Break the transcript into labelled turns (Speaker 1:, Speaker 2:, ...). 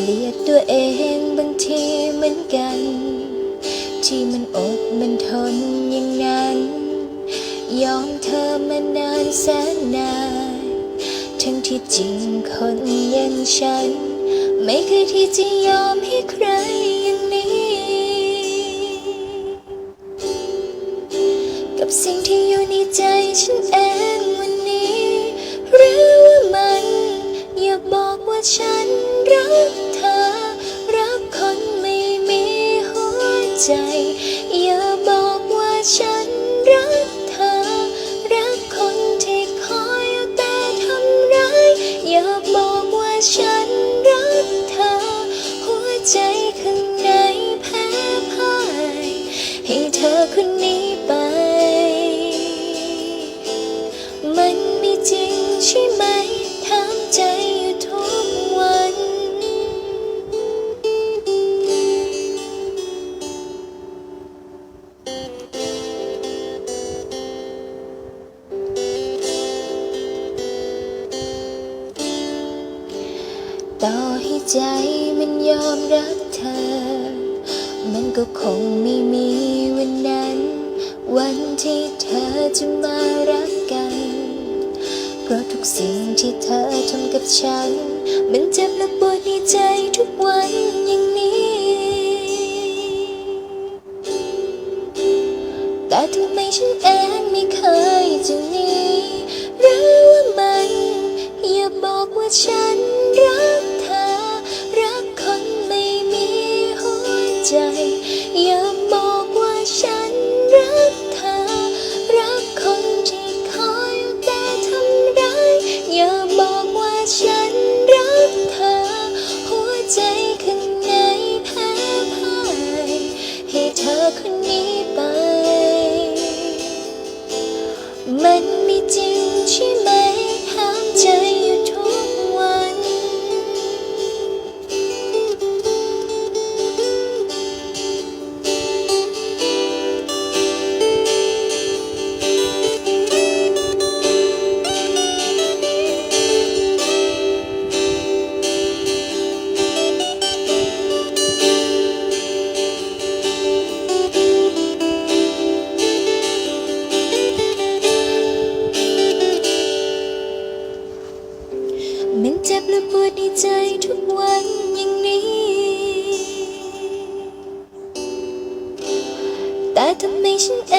Speaker 1: เกลียดตัวเองบางทีเหมือนกัน ที่มันอดมันทนอย่างนั้น ยอมเธอมานานแสนนาน ทั้งที่จริงคนอย่างฉัน ไม่เคยที่จะยอมให้ใครอย่างนี้ กับสิ่งที่อยู่ในใจฉันเองวันนี้หรือว่ามัน อย่าบอกว่าฉันรัก ต่อให้ใจมันยอมรักเธอ มันก็คงไม่มีวันนั้น วันที่เธอจะมารักกัน เพราะทุกสิ่งที่เธอทำกับฉัน มันเจ็บและปวดในใจ แ